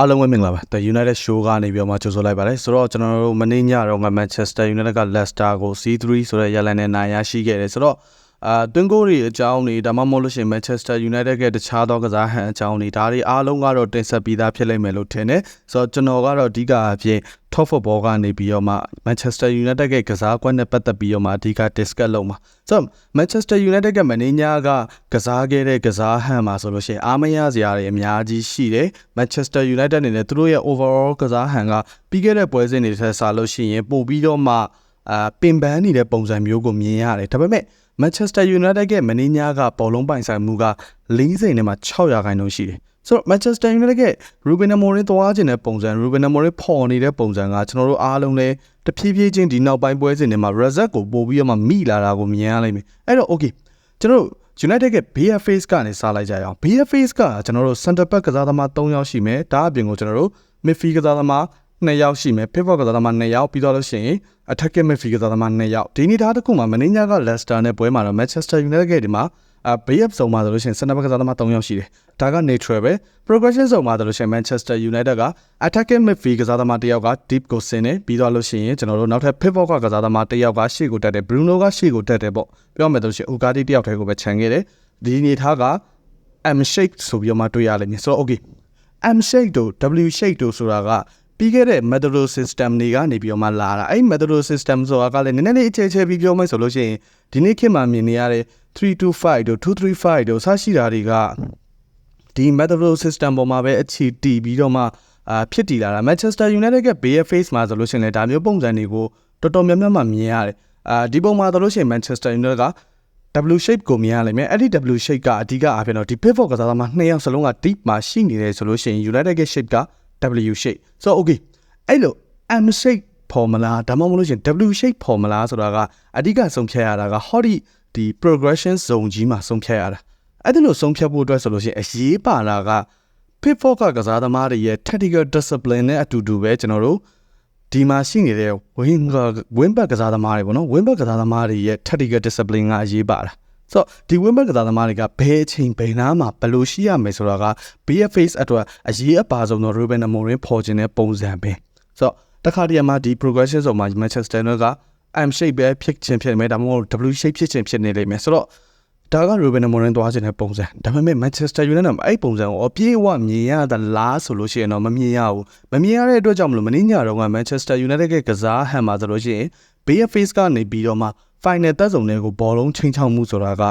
အားလုံးပဲမင်္ဂလာပါ The United Show ကနေပြီးတော့မှကြိုဆိုလိုက်ပါတယ်ဆိုတော့ကျွန်တော်တို့မနေ့ညတော့က Manchester United က Leicester ကို C3 ဆိုတဲ့ရလန်နဲ့နိုင်ရရှိခဲ့တယ်ဆိုတော့ အာတွင်းကိုတွေအကြောင်းတွေဒါမှမဟုတ်လို့ရှိရင် Manchester United ကတခြားသောကစားဟန်အကြောင်းတွေဒါတွေအားလုံးကတော့တင်ဆက်ပြီးသားဖြစ်လိမ့်မယ်လို့ထင်တယ်ဆိုတော့ကျွန်တော်ကတော့အဓိကအဖြစ် top football ကနေပြီးတော့မှ Manchester United ကကစားကွက်နဲ့ပတ်သက်ပြီးတော့မှအဓိက discuss လုပ်မှာဆိုတော့ Manchester United ကမန်နေဂျာကကစားခဲ့တဲ့ကစားဟန်မှာဆိုလို့ရှိရင်အားမရစရာတွေအများကြီးရှိတယ် Manchester United အနေနဲ့သူတို့ရဲ့ overall ကစားဟန်ကပြီးခဲ့တဲ့ပွဲစဉ်တွေထက်စားလို့ရှိရင်ပို့ပြီးတော့မှအာပင်ပန်းနေတဲ့ပုံစံမျိုးကိုမြင်ရတယ်ဒါပေမဲ့ Manchester United ရဲ့မန်နေဂျာကဘောလုံးပိုင်ဆိုင်မှုက40နဲ့မှ6ရာခိုင်နှုန်းရှိတယ်ဆိုတော့ Manchester United က Ruben Amorim သွားခြင်းတဲ့ပုံစံ Ruben Amorim ပေါ်နေတဲ့ပုံစံကကျွန်တော်တို့အားလုံးလည်းတဖြည်းဖြည်းချင်းဒီနောက်ပိုင်းပွဲစဉ်တွေမှာ result ကိုပို့ပြီးတော့မှမိလာတာကိုမြင်ရလိမ့်မယ်အဲ့တော့ okay ကျွန်တော်တို့ United က BFAce ကနေစားလိုက်ကြရအောင် BFAce ကကျွန်တော်တို့ center back ကစားသမား3ယောက်ရှိမယ်ဒါအပြင်ကိုကျွန်တော်တို့ midfield ကစားသမား 2ယောက်ရှိမယ် pivot ကစားသမား2ယောက်ပြီးတော့လို့ရှိရင် attacking midfield ကစားသမား2ယောက်ဒီနေ့သားတစ်ခုမှာမင်းညာက Leicester နဲ့ပွဲမှာတော့ Manchester United ကဒီမှာအဘေးပ်ဆုံးမှာဆိုလို့ရှိရင် center back ကစားသမား3ယောက်ရှိတယ်ဒါက neutral ပဲ progression ဆုံးမှာဆိုလို့ရှိရင် Manchester United က attacking midfield ကစားသမားတစ်ယောက်က deep ကိုဆင်းတယ်ပြီးတော့လို့ရှိရင်ကျွန်တော်တို့နောက်ထပ် pivot ကကစားသမားတစ်ယောက်ကရှေ့ကိုတက်တယ် Bruno ကရှေ့ကိုတက်တယ်ပေါ့ပြောမယ်ဆိုလို့ရှိရင် Ugarte တစ်ယောက်တည်းကိုပဲခြံခဲ့တယ်ဒီအနေထားက M shape ဆိုပြီးတော့မှတွေ့ရလိမ့်မယ်ဆိုတော့ okay M shape တို့ W shape တို့ဆိုတာက ပြီးခဲ့တဲ့ methodology system တွေကနေပြီးတော့မှလာတာအဲ့ methodology system ဆိုတာကလည်းနည်းနည်းလေးအခြေချပြီးပြောမယ်ဆိုလို့ရှိရင်ဒီနေ့ခေတ်မှာမြင်နေရတဲ့325တို့235တို့စရှိတာတွေကဒီ methodology system ပေါ်မှာပဲအခြေတည်ပြီးတော့မှအာဖြစ်တည်လာတာ Manchester United က BFAce မှာဆိုလို့ရှိရင်လည်းဒါမျိုးပုံစံတွေကိုတော်တော်များများမှမြင်ရတယ်အာဒီပုံမှာဆိုလို့ရှိရင် Manchester United က W shape ကိုမြင်ရလိမ့်မယ်အဲ့ဒီ W shape ကအဓိကအဖြစ်တော့ဒီ pivot ကစားသမားနှစ်ယောက်စလုံးက deep မှာရှိနေတယ်ဆိုလို့ရှိရင် United ရဲ့ shape က W shape so okay အဲ့လို M shape formula ဒါမှမဟုတ်လို့ရှိရင် W shape formula ဆိုတာကအဓိကဆုံးဖြတ်ရတာကဟောဒီဒီ progression zone ကြီးမှာဆုံးဖြတ်ရတာအဲ့ဒီလိုဆုံးဖြတ်ဖို့အတွက်ဆိုလို့ရှိရင်အရေးပါတာက pivot ကကစားသမားတွေရဲ့ tactical discipline နဲ့အတူတူပဲကျွန်တော်တို့ဒီမှာရှိနေတဲ့ wing wing back ကစားသမားတွေပေါ့နော် wing back ကစားသမားတွေရဲ့ tactical discipline ကအရေးပါတာ ဆိုတော့ဒီ wing back ကစားသမားတွေကဘယ်အချိန်ဘယ်နားမှာဘယ်လိုရှိရမယ်ဆိုတာက BFAce အတွက်အရေးအပါဆုံးတော့ Ruben Amorim ဖော်ခြင်းတဲ့ပုံစံပဲဆိုတော့တခါတည်းမှာဒီ progression ဆိုမှာ Manchester United က M shape ပဲဖြစ်ခြင်းဖြစ်မယ်ဒါမှမဟုတ် W shape ဖြစ်ခြင်းဖြစ်နေလိမ့်မယ်ဆိုတော့ဒါက Ruben Amorim သွားခြင်းတဲ့ပုံစံဒါပေမဲ့ Manchester United ကအဲ့ပုံစံကိုအပြည့်အဝမြင်ရသလားဆိုလို့ရှိရင်တော့မမြင်ရဘူးမမြင်ရတဲ့အတွက်ကြောင့်မလို့မင်းညာတော့က Manchester United ကကစားဟန်မှာဆိုလို့ရှိရင် BFAce ကနေပြီးတော့မှ final တက်စုံတွေကိုဘောလုံးချင်းချောက်မှုဆိုတာက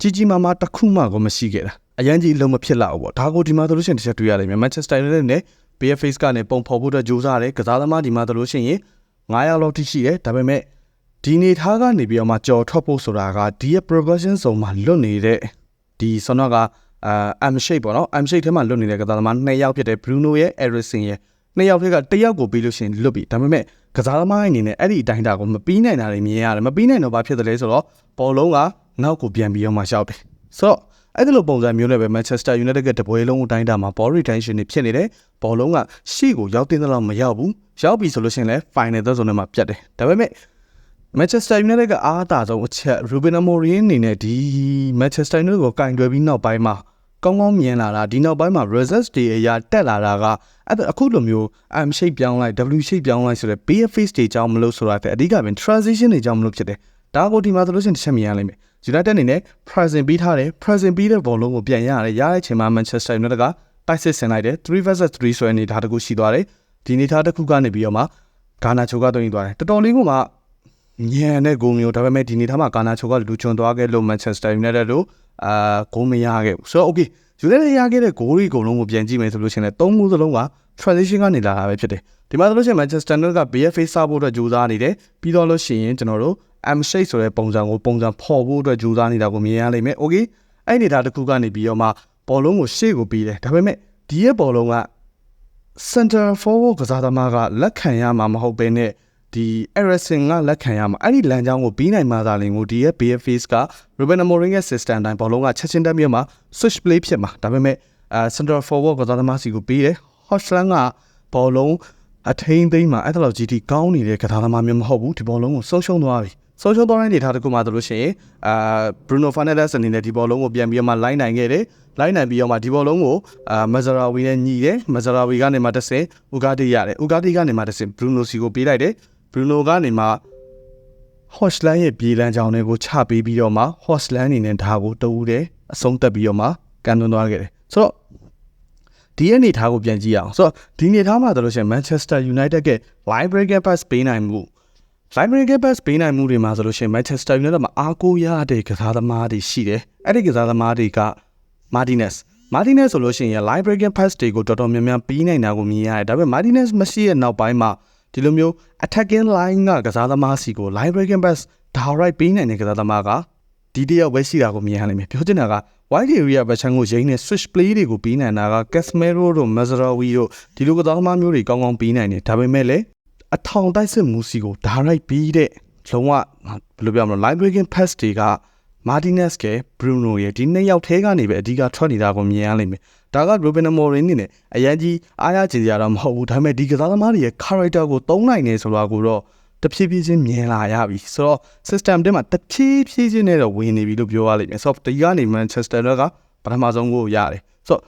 ကြီးကြီးမားမားတစ်ခုမှကိုမရှိခဲ့တာအရန်ကြီးလုံးမဖြစ်လောက်ဘူးပေါ့ဒါကိုဒီမှာဆိုလို့ရှိရင်တစ်ချက်တွေ့ရလိမ့်မယ် Manchester United နဲ့ BFAce ကနေပုံဖော်ဖို့အတွက်ကြိုးစားတယ်ကစားသမားဒီမှာဆိုလို့ရှိရင်9ရောက်လောက်ထိရှိတယ်ဒါပေမဲ့ဒီနေထားကနေပြီးတော့မှကြော်ထွက်ဖို့ဆိုတာကဒီရဲ့ progression zone မှာလွတ်နေတဲ့ဒီဆောနော့ကအာ M shape ပေါ့နော် M shape ထဲမှာလွတ်နေတဲ့ကစားသမား2ယောက်ဖြစ်တဲ့ Bruno ရဲ့ Eriksen ရဲ့ နှစ်ယောက်ထက်ကတစ်ယောက်ကိုပြီးလို့ရှိရင်လွတ်ပြီဒါပေမဲ့ကစားသမားအနေနဲ့အဲ့ဒီအတိုင်းတာကိုမပြီးနိုင်တာတွေမြင်ရတယ်မပြီးနိုင်တော့ဘာဖြစ်တယ်လဲဆိုတော့ဘောလုံးကနောက်ကိုပြန်ပြီးတော့မှရှောက်တယ်ဆိုတော့အဲ့ဒီလိုပုံစံမျိုးနဲ့ပဲ Manchester United ကတပွဲလုံးအတိုင်းတာမှာ ball retention တွေဖြစ်နေတယ်ဘောလုံးကရှေ့ကိုရောက်တဲ့လောက်မရောက်ဘူးရောက်ပြီဆိုလို့ရှိရင်လည်း final သက်ဆုံးထဲမှာပြတ်တယ်ဒါပေမဲ့ Manchester United ကအားအသာဆုံးအချက် Ruben Amorim အနေနဲ့ဒီ Manchester United ကိုကင်တွယ်ပြီးနောက်ပိုင်းမှာ ကောင်းကောင်းမြင်လာတာဒီနောက်ပိုင်းမှာ results တွေအရာတက်လာတာကအဲ့ဒါအခုလိုမျိုး M shape ပြောင်းလိုက် W shape ပြောင်းလိုက်ဆိုတော့ BFAce တွေကြောင်းမလို့ဆိုတာတဲ့အဓိကပင် transition တွေကြောင်းမလို့ဖြစ်တယ်ဒါကိုဒီမှာဆိုလို့ရှိရင်တစ်ချက်မြင်ရလိမ့်မယ် United အနေနဲ့ present ပြီးထားတယ် present ပြီးတဲ့ဘောလုံးကိုပြန်ရတယ်ရတဲ့အချိန်မှာ Manchester United ကတိုက်စစ်ဆင်လိုက်တယ်3 vs 3ဆိုတဲ့အနေထားတစ်ခုရှိသွားတယ်ဒီအနေထားတစ်ခုကနေပြီးတော့မှဂါနာချိုကတွင်းသွားတယ်တော်တော်လေးကမှညံတဲ့ဂိုးမျိုးဒါပေမဲ့ဒီအနေထားမှာဂါနာချိုကလူချွန်သွားခဲ့လို့ Manchester United လို့ အာဂိုးမရခဲ့ဘူးဆိုတော့ okay United ရခဲ့တဲ့ဂိုးတွေအကုန်လုံးကိုပြန်ကြည့်မယ်ဆိုလို့ရှိရင်လည်းသုံးခုစလုံးက transition ကနေလာတာပဲဖြစ်တယ်ဒီမှာဆိုလို့ရှိရင် Manchester United က BFA စားဖို့အတွက်ကြိုးစားနေတယ်ပြီးတော့လို့ရှိရင်ကျွန်တော်တို့ M shape ဆိုတဲ့ပုံစံကိုပုံစံဖော်ဖို့အတွက်ကြိုးစားနေတာကိုမြင်ရလိမ့်မယ် okay အဲ့ဒီဒါတစ်ခုကနေပြီးတော့မှဘောလုံးကိုရှေ့ကိုပြီးတယ်ဒါပေမဲ့ဒီရဲ့ဘောလုံးက center forward ကစားသမားကလက်ခံရမှာမဟုတ်ဘဲနဲ့ ဒီ Eriksen ကလက်ခံရမှာအဲ့ဒီလမ်းကြောင်းကိုပြီးနိုင်မှသာလင်ကိုဒီရဲ့ BFAce က Ruben Amorim ရဲ့ system တိုင်းဘောလုံးကချက်ချင်းတက်မြတ်မှာ switch play ဖြစ်မှာဒါပေမဲ့အဲ center forward ကစားသမားစီကိုပြီးတယ် Hotland ကဘောလုံးအထိန်သိမ်းမှာအဲ့ဒါလောက် GT ကောင်းနေတဲ့ကစားသမားမျိုးမဟုတ်ဘူးဒီဘောလုံးကိုဆုံးရှုံးသွားပြီဆုံးရှုံးသွားတဲ့အနေထားတစ်ခုမှဆိုလို့ရှိရင်အာ Bruno Fernandes အနေနဲ့ဒီဘောလုံးကိုပြန်ပြီးမှ line နိုင်ခဲ့တယ်လိုက်နိုင်ပြီးတော့မှဒီဘောလုံးကိုအာမဇရာဝီနဲ့ညီတယ်မဇရာဝီကနေမှတစ်ဆင့်ဥကာတီရတယ်ဥကာတီကနေမှတစ်ဆင့်ဘရူနိုစီကိုပေးလိုက်တယ် ဘရူနိုကနေမှ Hoshland ရဲ့ပြေးလန်းကြောင်းတွေကိုချပေးပြီးတော့မှ Hoshland အနေနဲ့ဒါကိုတူးတယ်အဆုံးသက်ပြီးတော့မှကန်သွန်းသွားခဲ့တယ်ဆိုတော့ဒီအနေထားကိုပြန်ကြည့်ရအောင်ဆိုတော့ဒီအနေထားမှာဆိုလို့ရှိရင် Manchester United က line breaking pass ပေးနိုင်မှု line breaking pass ပေးနိုင်မှုတွေမှာဆိုလို့ရှိရင် Manchester United မှာအားကိုးရတဲ့ကစားသမားတွေရှိတယ်အဲ့ဒီကစားသမားတွေက Martinez Martinez ဆိုလို့ရှိရင် line breaking pass တွေကိုတော်တော်များများပြီးနိုင်တာကိုမြင်ရတယ်ဒါပေမဲ့ Martinez မရှိတဲ့နောက်ပိုင်းမှာ ဒီလိုမျိုး attacking line ကကစားသမားစီကို line breaking pass direct ပေးနိုင်တဲ့ကစားသမားကဒီတယောက်ပဲရှိတာကိုမြင်ရနိုင်မယ်ပြောချင်တာက wide area ဘက်ချန်ကိုရိမ့်နဲ့ switch play တွေကိုပြီးနိုင်တာက Casemiro တို့ Mazraoui တို့ဒီလိုကစားသမားမျိုးတွေကောင်းကောင်းပြီးနိုင်တယ်ဒါပေမဲ့လည်းအထောင်တိုက်စစ်မှုစီကို direct ပြီးတဲ့လုံးဝဘယ်လိုပြောမလဲ line breaking pass တွေက Martinez က Bruno ရဲ့ဒီနှစ်ယောက်ထဲကနေပဲအဓိကထွက်နေတာကိုမြင်ရလိမ့်မယ်ဒါက Ruben Amorim နေနဲ့အရန်ကြီးအားရချင်ကြတာမဟုတ်ဘူးဒါပေမဲ့ဒီကစားသမားတွေရဲ့ character ကိုသုံးနိုင်နေဆိုတာကိုတော့တဖြည်းဖြည်းချင်းမြင်လာရပြီဆိုတော့ system ထဲမှာတဖြည်းဖြည်းချင်းနဲ့တော့ဝင်နေပြီလို့ပြောရလိမ့်မယ်ဆိုတော့ဒီကနေ Manchester ကပထမဆုံးကိုရတယ်ဆိုတော့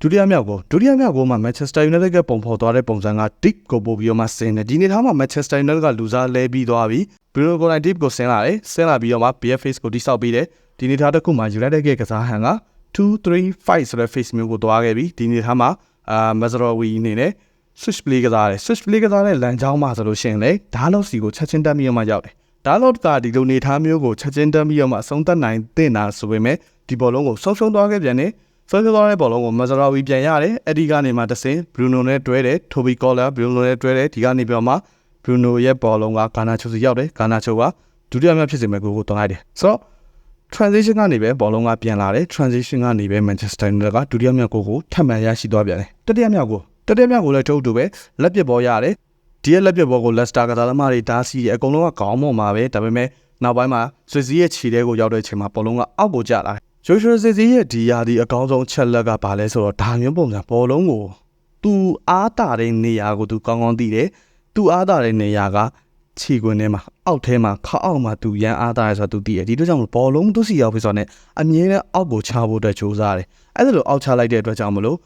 ဒုတိယမြောက်ကိုဒုတိယမြောက်ကိုမှ Manchester United ကပုံဖော်သွားတဲ့ပုံစံက deep ကိုပို့ပြီးတော့မှဆင်းတယ်ဒီနေ့ထားမှာ Manchester United ကလူစားလဲပြီးသွားပြီ Bruno Guimaraes deep ကိုဆင်းလာတယ်ဆင်းလာပြီးတော့မှ BF face ကိုတိဆောက်ပြီးတယ်ဒီနေ့ထားတစ်ခုမှာ United ရဲ့ကစားဟန်က2 3 5ဆိုတဲ့ face မျိုးကိုသွားခဲ့ပြီဒီနေ့ထားမှာအာ Mazraoui အနေနဲ့ switch play ကစားတယ် switch play ကစားတဲ့လမ်းကြောင်းမှာဆိုလို့ရှိရင်လေဒါလောက်စီကိုချက်ချင်းတက်ပြီးတော့မှရောက်တယ်ဒါလောက်ကဒီလိုနေထားမျိုးကိုချက်ချင်းတက်ပြီးတော့မှအဆုံးသတ်နိုင်တဲ့နာဆိုပေမဲ့ဒီဘောလုံးကိုဆုံးရှုံးသွားခဲ့ပြန်တယ်ဆုံးရှုံးသွားတဲ့ဘောလုံးကို Mazraoui ပြန်ရတယ်အဲ့ဒီကနေမှတဆင် Bruno နဲ့တွဲတယ် Toby Collar Bruno နဲ့တွဲတယ်ဒီကနေပြီးတော့မှ Bruno ရဲ့ဘောလုံးကဂါနာချိုစီရောက်တယ်ဂါနာချိုကဒုတိယမြောက်ဖြစ်စေမဲ့ကိုကိုတွန်းလိုက်တယ်ဆိုတော့ transition ကနေပဲဘောလုံးကပြန်လာတယ် transition ကနေပဲ Manchester United ကဒုတိယမြောက်ကိုကိုထပ်မံရရှိသွားပြန်တယ်တတိယမြောက်ကိုတတိယမြောက်ကိုလည်းထုတ်တူပဲလက်ပစ်ဘောရတယ်ဒီရဲ့လက်ပစ်ဘောကို Leicester ကစားသမားတွေတားဆီးတယ်အကုန်လုံးကခေါင်းပေါ်မှာပဲဒါပေမဲ့နောက်ပိုင်းမှာဆွေစီရဲ့ခြေထဲကိုရောက်တဲ့အချိန်မှာဘောလုံးကအောက်ကိုကျလာတယ်ဂျိုရှူဆွေစီရဲ့ဒီယာဒီအကောင်းဆုံးချက်လက်ကဘာလဲဆိုတော့ဒါမျိုးပုံစံဘောလုံးကိုသူအားတာတဲ့နေရာကိုသူကောင်းကောင်းသိတယ် သူအားတာတဲ့နေရာကခြေခွင်းထဲမှာအောက်ထဲမှာခါအောက်မှာသူရန်အားတာရဆိုတော့သူသိတယ်ဒီတို့ကြောင့်ဘောလုံးသူစီရောက်ပြီဆိုတော့ ਨੇ အမြဲတမ်းအောက်ကိုချဖို့အတွက်ကြိုးစားတယ်အဲ့ဒါလိုအောက်ချလိုက်တဲ့အတွက်ကြောင့်မလို့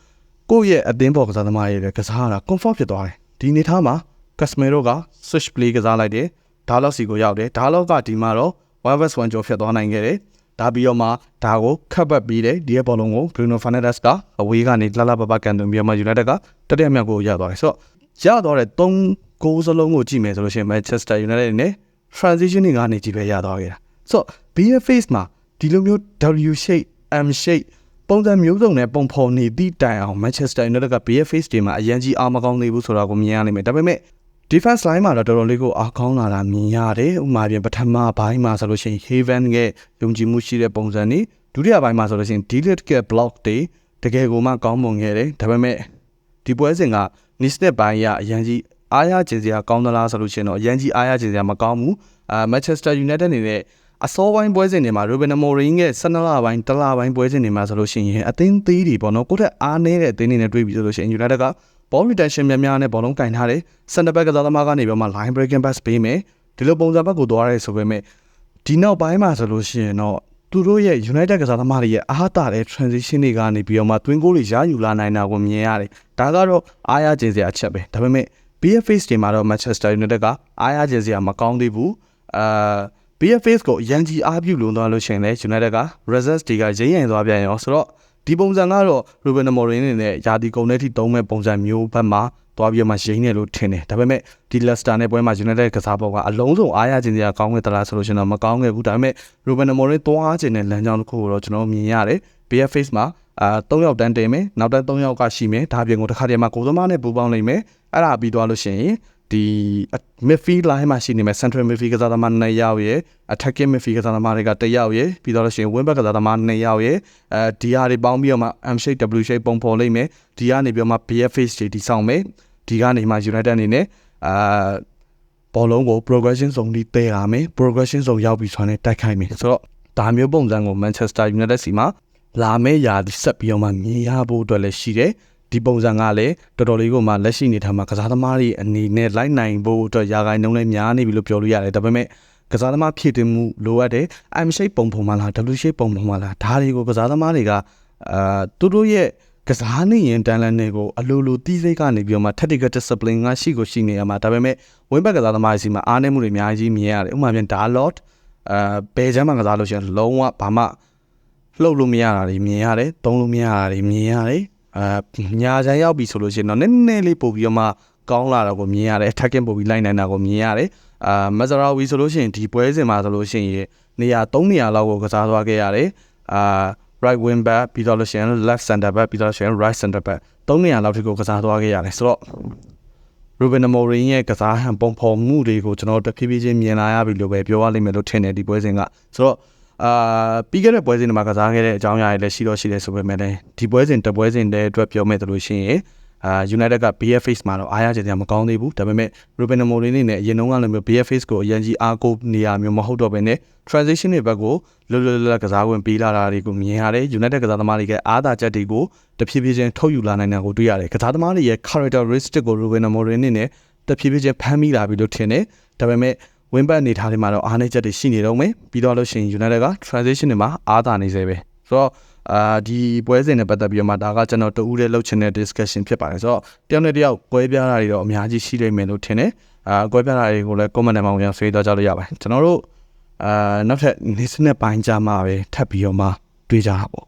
ကိုယ့်ရဲ့အသင်းပေါ်ကစားသမားရဲ့လည်းကစားတာ comfort ဖြစ်သွားတယ်ဒီနေထားမှာ Casemiro က switch play ကစားလိုက်တယ်ဒါလောက်စီကိုရောက်တယ်ဒါလောက်ကဒီမှာတော့ one vs one ကျော်ဖြစ်သွားနိုင်ခဲ့တယ်ဒါပြီးတော့မှဒါကိုခတ်ပတ်ပြီးတယ်ဒီရဲ့ဘောလုံးကို Bruno Fernandes ကအဝေးကနေလှလှပပကန်သွင်းပြီးတော့မှ United ကတတိယမြောက်ကိုရသွားတယ်ဆိုတော့ရသွားတဲ့3 ဂိုးစလုံးကိုကြည့်မယ်ဆိုလို့ရှိရင် Manchester United နဲ့ transition တွေကနေကြည့်ပဲရသွားခဲ့တာဆိုတော့ BF face မှာဒီလိုမျိုး W shape M shape ပုံစံမျိုးစုံနဲ့ပုံဖော်နေသည့်တိုင်အောင် Manchester United က BF face တွေမှာအရင်ကြီးအားမကောင်းသေးဘူးဆိုတာကိုမြင်ရနိုင်မယ်ဒါပေမဲ့ defense line မှာတော့တော်တော်လေးကိုအားကောင်းလာတာမြင်ရတယ်ဥပမာပြင်ပထမပိုင်းမှာဆိုလို့ရှိရင် Haven ရဲ့ယုံကြည်မှုရှိတဲ့ပုံစံနေဒုတိယပိုင်းမှာဆိုလို့ရှိရင် delete က block တွေတကယ်ကိုမှကောင်းမွန်ခဲ့တယ်ဒါပေမဲ့ဒီပွဲစဉ်က niche တဲ့ပိုင်းရအရင်ကြီး အားရခြင်းစရာကောင်းသလားဆိုလို့ရှိရင်တော့အရင်ကြီးအားရခြင်းစရာမကောင်းဘူးအာ Manchester United အနေနဲ့အစောပိုင်းပွဲစဉ်တွေမှာ Ruben Amorim ရဲ့12လပိုင်းတလပိုင်းပွဲစဉ်တွေမှာဆိုလို့ရှိရင်အသင်းသေးတွေပေါ့နော်ကိုယ့်ထက်အားနည်းတဲ့အသင်းတွေနဲ့တွေ့ပြီးဆိုလို့ရှိရင် United က ball retention များများနဲ့ဘောလုံးကင်ထားတယ် center back ကစားသမားကနေပြီးမှ line breaking pass ပေးမယ်ဒီလိုပုံစံဘက်ကိုသွားရဲဆိုပေမဲ့ဒီနောက်ပိုင်းမှာဆိုလို့ရှိရင်တော့သူတို့ရဲ့ United ကစားသမားတွေရဲ့အားတာတဲ့ transition တွေကနေပြီးတော့မှ twin goal တွေရယူလာနိုင်တာကိုမြင်ရတယ်ဒါကတော့အားရကျေစရာအချက်ပဲဒါပေမဲ့ BFAce တွေမှာတော့ Manchester United ကအားရကျေစရာမကောင်းသေးဘူးအာ BFAce ကိုရန်ကြီးအားပြုလို့သွားလို့ရှိရင်လည်း United က results တွေကရင်းရင်သွားပြန်ရောဆိုတော့ဒီပုံစံကတော့ Ruben Amorim အနေနဲ့ယာတီကုန်တဲ့အထိသုံးမဲ့ပုံစံမျိုးဘက်မှာသွားပြီးမှရိမ့်နေလို့ထင်တယ်ဒါပေမဲ့ဒီ Leicester နဲ့ပွဲမှာ United ကစားပေါ်ကအလုံးစုံအားရခြင်းစရာကောင်းခဲ့သလားဆိုလို့ရှိရင်တော့မကောင်းခဲ့ဘူးဒါပေမဲ့ Ruben Amorim သွားခြင်းတဲ့လမ်းကြောင်းတစ်ခုကိုတော့ကျွန်တော်မြင်ရတယ် BFAce မှာ အာ3ယောက်တန်းတင်မယ်နောက်တန်း3ယောက်ကရှိမယ်ဒါပြင်ကိုတစ်ခါတည်းမှာကိုသမားနဲ့ပူပေါင်းနိုင်မယ်အဲ့ဒါပြီးသွားလို့ရှိရင်ဒီ midfield line မှာရှိနေမဲ့ central midfield ကစားသမား2ယောက်ရယ် attacking midfield ကစားသမားတွေက1ယောက်ရယ်ပြီးတော့လို့ရှိရင် wing back ကစားသမား2ယောက်ရယ်အဲဒီဟာတွေပေါင်းပြီးတော့မှ M shape W shape ပုံဖော်လိုက်မယ်ဒီကနေပြီးတော့မှ BF face တွေတည်ဆောင်မယ်ဒီကနေမှ United အနေနဲ့အာဘောလုံးကို progression zone လေးတည်လာမယ် progression zone ရောက်ပြီးဆိုရင်တိုက်ခိုက်မယ်ဆိုတော့ဒါမျိုးပုံစံကို Manchester United စီမှာ လာမယ့်ရာသီဆက်ပြီးတော့မှမြင်ရဖို့အတွက်လည်းရှိတယ်ဒီပုံစံကလည်းတော်တော်လေးကိုမှလက်ရှိနေထားမှာကစားသမားတွေအနေနဲ့လိုက်နိုင်ဖို့အတွက်ယာဂိုင်းနှုံးလည်းများနေပြီလို့ပြောလို့ရတယ်ဒါပေမဲ့ကစားသမားဖြစ်တင်မှုလိုအပ်တယ် M shape ပုံပုံမှလား W shape ပုံပုံမှလားဒါတွေကိုကစားသမားတွေကအာသူတို့ရဲ့ကစားနေရင်တန်လန်တွေကိုအလိုလိုတီးစိတ်ကနေပြီးတော့မှ tactical discipline ကရှိကိုရှိနေရမှာဒါပေမဲ့ဝင်းဘက်ကစားသမားတွေစီမှာအားနည်းမှုတွေအများကြီးမြင်ရတယ်ဥပမာပြန် Dalot အာဘယ်ချမ်းမှကစားလို့ရှိရင်လုံးဝဘာမှ လှုပ်လို့မရတာတွေမြင်ရတယ်သုံးလို့မရတာတွေမြင်ရတယ်အာညာချမ်းရောက်ပြီဆိုလို့ရှိရင်တော့နည်းနည်းလေးပို့ပြီးတော့မှကောင်းလာတာကိုမြင်ရတယ် attacking ပို့ပြီးလိုက်နိုင်တာကိုမြင်ရတယ်အာမဇရာဝီဆိုလို့ရှိရင်ဒီပွဲစဉ်မှာဆိုလို့ရှိရင်နေရာ3နေရာလောက်ကိုကစားသွားခဲ့ရတယ်အာ right wing back ပြီးတော့လို့ရှိရင် left center back ပြီးတော့လို့ရှိရင် right center back သုံးနေရာလောက်ထိကိုကစားသွားခဲ့ရတယ်ဆိုတော့ Ruben Amorim ရဲ့ကစားဟန်ပုံဖော်မှုတွေကိုကျွန်တော်တို့တဖြည်းဖြည်းချင်းမြင်လာရပြီလို့ပဲပြောရလိမ့်မယ်လို့ထင်တယ်ဒီပွဲစဉ်ကဆိုတော့ အာပြီးခဲ့တဲ့ပွဲစဉ်တွေမှာကစားခဲ့တဲ့အကြောင်းအရာတွေလည်းရှိတော့ရှိတယ်ဆိုပေမဲ့လည်းဒီပွဲစဉ်တစ်ပွဲစဉ်တည်းအတွက်ပြောမယ်ဆိုလို့ရှိရင်အာ United က BFX မှာတော့အားရချက်တွေကမကောင်းသေးဘူးဒါပေမဲ့ Ruben Amorim အနေနဲ့အရင်တုန်းကလိုမျိုး BFX ကိုအရင်ကြီးအားကိုးနေရမျိုးမဟုတ်တော့ဘဲနဲ့ transition တွေဘက်ကိုလွတ်လွတ်လပ်လပ်ကစားခွင့်ပေးလာတာတွေကိုမြင်ရတယ် United ကစားသမားတွေကအားသာချက်တွေကိုတဖြည်းဖြည်းချင်းထုတ်ယူလာနိုင်တာကိုတွေ့ရတယ်ကစားသမားတွေရဲ့ characteristic ကို Ruben Amorim အနေနဲ့တဖြည်းဖြည်းချင်းဖမ်းမိလာပြီလို့ထင်တယ်ဒါပေမဲ့ ဝင်းဘတ်အနေထားတွေမှာတော့အားနည်းချက်တွေရှိနေတော့မယ်ပြီးတော့လို့ရှိရင် United က transition တွေမှာအားသာနေစေပဲဆိုတော့အာဒီပွဲစဉ်နဲ့ပတ်သက်ပြီးတော့မှဒါကကျွန်တော်တူဦးတဲ့လှုပ်ချင်တဲ့ discussion ဖြစ်ပါတယ်ဆိုတော့တယောက်နဲ့တယောက်ကွဲပြားတာတွေတော့အများကြီးရှိနိုင်မယ်လို့ထင်တယ်အာကွဲပြားတာတွေကိုလည်း comment ထဲမှာဝင်ဆွေးသွားကြလို့ရပါတယ်ကျွန်တော်တို့အာနောက်ထပ်နေ့စနစ်ပိုင်းကြမှာပဲထပ်ပြီးတော့မှတွေ့ကြတာပေါ့